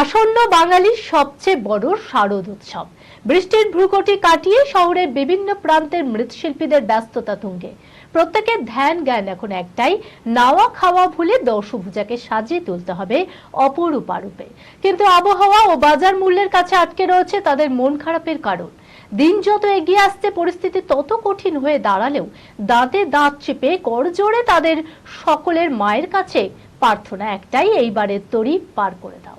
আসন্ন বাঙালির সবচেয়ে বড় শারদ উৎসব। বৃষ্টির ভ্রুকটি কাটিয়ে শহরের বিভিন্ন প্রান্তের মৃৎশিল্পীদের ব্যস্ততা তুঙ্গে। প্রত্যেকের ধ্যান জ্ঞান এখন একটাই, নাওয়া খাওয়া ভুলে দশভুজাকে সাজিয়ে তুলতে হবে অপরূপা রূপে কিন্তু আবহাওয়া ও বাজার মূল্যের কাছে আটকে রয়েছে তাদের মন খারাপের কারণ। দিন যত এগিয়ে আসছে, পরিস্থিতি তত কঠিন হয়ে দাঁড়ালেও দাঁতে দাঁত চেপে করজোড়ে তাদের সকলের মায়ের কাছে প্রার্থনা একটাই, এইবারের তরি পার করে দাও।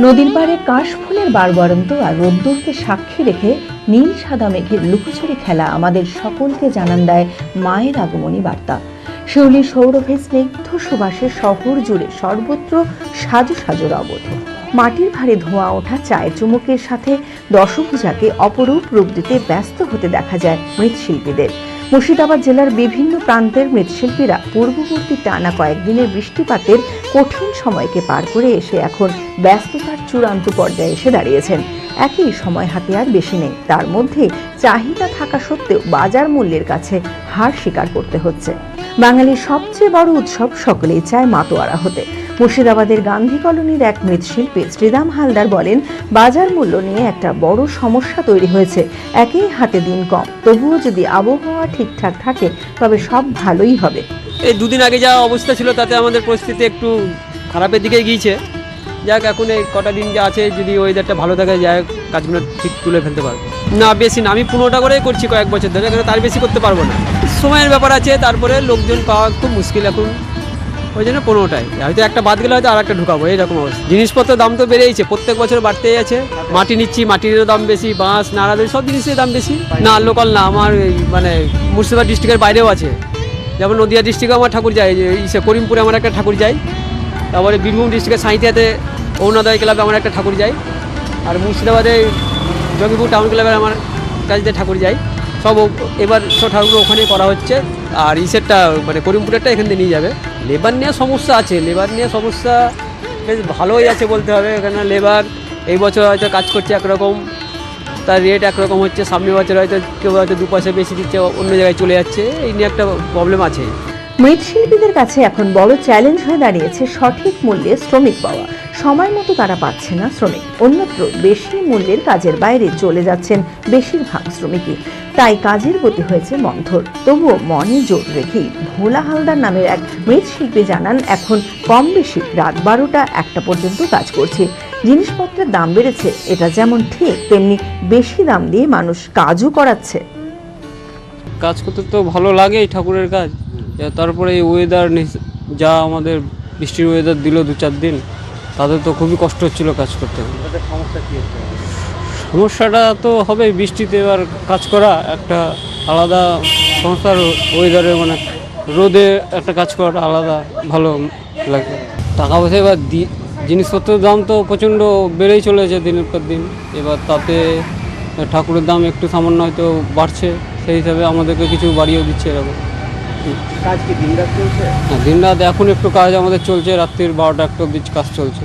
নদীর পাড়ে কাশ ফুলের বারবারন্ত আর রোদ্দুরকে সাক্ষী রেখে নীল সাদা মেঘের লুকোচুরি খেলা আমাদের সকলকে জানান দেয় মায়ের আগমনী বার্তা। শিউলি সৌরভে স্নিগ্ধ সুবাসে শহর জুড়ে সর্বত্র সাজু সাজু অবধ। মাটির ভারে ধোঁয়া ওঠা চায়ের চুমুকের সাথে দশভূজাকে অপরূপ রূপ দিতে ব্যস্ত হতে দেখা যায় মৃৎশিল্পীদের। মুর্শিদাবাদ জেলার বিভিন্ন প্রান্তের মৃৎশিল্পীরা পূর্ববর্তী টানা কয়েকদিনের বৃষ্টিপাতের কঠিন সময়কে পার করে এসে এখন ব্যস্ততার চূড়ান্ত পর্যায়ে এসে দাঁড়িয়েছেন। একই সময় হাতে আর বেশি নেই। তার মধ্যে চাহিদা থাকা সত্ত্বেও বাজার মূল্যের কাছে হার স্বীকার করতে হচ্ছে। বাঙালির সবচেয়ে বড় উৎসব সকলেই চায় মাতোয়ারা হতে। মুর্শিদাবাদের গান্ধী কলোনির এক মৃৎশিল্পী শ্রীরাম হালদার বলেন, বাজার মূল্য নিয়ে একটা বড় সমস্যা তৈরি হয়েছে। একই হাতে দিন কম। তবুও যদি আবহাওয়া ঠিকঠাক থাকে, তবে সব ভালোই হবে। এই দুদিন আগে যা অবস্থা ছিল তাতে আমাদের পরিস্থিতি একটু খারাপের দিকে গিয়েছে। যাক, এখন এই কটা দিন যা আছে, যদি ওয়েদারটা ভালো থাকে, যাই কাজগুলো ঠিক তুলে ফেলতে পারব। না, বেশি না, আমি পনেরোটা করেই করছি কয়েক বছর ধরে এখানে তার বেশি করতে পারব না। সময়ের ব্যাপার আছে, তারপরে লোকজন পাওয়া খুব মুশকিল এখন। ওই জন্য পনেরোটাই হয়তো একটা বাদ গেলে হয়তো আর একটা ঢুকাবো, এইরকম অবস্থা। জিনিসপত্রের দাম তো বেড়েইছে, প্রত্যেক বছর বাড়তেই আছে। মাটি নিচ্ছি, মাটিরও দাম বেশি, বাঁশ, নাড়াদের সব জিনিসের দাম বেশি। না লোকাল না, আমার মানে মুর্শিদাবাদ ডিস্ট্রিক্টের বাইরেও আছে। যেমন নদিয়া ডিস্ট্রিক্টে আমার ঠাকুর যায় ইসে করিমপুরে আমার একটা ঠাকুর যায়, তারপরে বীরভূম ডিস্ট্রিক্টের সাঁইথিয়াতে অরুণোদয় ক্লাবে আমার একটা ঠাকুর যায়, আর মুর্শিদাবাদে জঙ্গিপুর টাউন ক্লাবে আমার কাজে ঠাকুর যায়। সব এবার সব ঠাকুরগুলো ওখানেই করা হচ্ছে, আর ইসেরটা মানে করিমপুরেরটা এখান থেকে নিয়ে যাবে। লেবার নিয়ে সমস্যা আছে, লেবার নিয়ে সমস্যা বেশ ভালোই আছে বলতে হবে এখানে লেবার এই বছর হয়তো কাজ করছে একরকম। তার রেট একরকম হচ্ছে। সামনের বছর হয়তো কেউ হয়তো দু পয়সা বেশি দিচ্ছে, অন্য জায়গায় চলে যাচ্ছে। এই নিয়ে একটা প্রবলেম আছে। মৃৎশিল্পীদের কাছে এখন বড় চ্যালেঞ্জ হয়ে দাঁড়িয়েছে সঠিক মূল্যে শ্রমিক পাওয়া। সময় মতো তারা পাচ্ছে না শ্রমিক। অন্যত্র বেশি মূল্যের কাজের বাইরে চলে যাচ্ছেন বেশিরভাগ শ্রমিকই। তাই কাজের গতি হয়েছে মন্থর। তবুও মনে জোর রেখেই ভোলা হালদার নামের এক মৃৎশিল্পী জানান, এখন কম বেশি রাত বারোটা একটা পর্যন্ত কাজ করছে। জিনিসপত্রের দাম বেড়েছে এটা যেমন ঠিক তেমনি বেশি দাম দিয়ে মানুষ কাজও করাচ্ছে। কাজ করতে তো ভালো লাগে এই ঠাকুরের কাজ। তারপরে এই ওয়েদার যা আমাদের বৃষ্টির ওয়েদার দিল দু চার দিন তাদের তো খুবই কষ্ট হচ্ছিল কাজ করতে। সমস্যাটা তো হবে বৃষ্টিতে এবার কাজ করা একটা আলাদা সংস্থার ওয়েদারে মানে রোদে একটা কাজ করাটা আলাদা ভালো লাগে। টাকা পয়সা এবার দি- জিনিসপত্রের দাম তো প্রচণ্ড বেড়েই চলেছে দিনের পর দিন। এবার তাতে ঠাকুরের দাম একটু সামান্য হয়তো বাড়ছে সেই হিসাবে আমাদেরকে কিছু বাড়িয়েও দিচ্ছে এরকম। কাজ কি দিন রাত চলছে? হ্যাঁ, দিন রাত এখন একটু কাজ আমাদের চলছে রাত্রির বারোটা একটা অব্দি কাজ চলছে।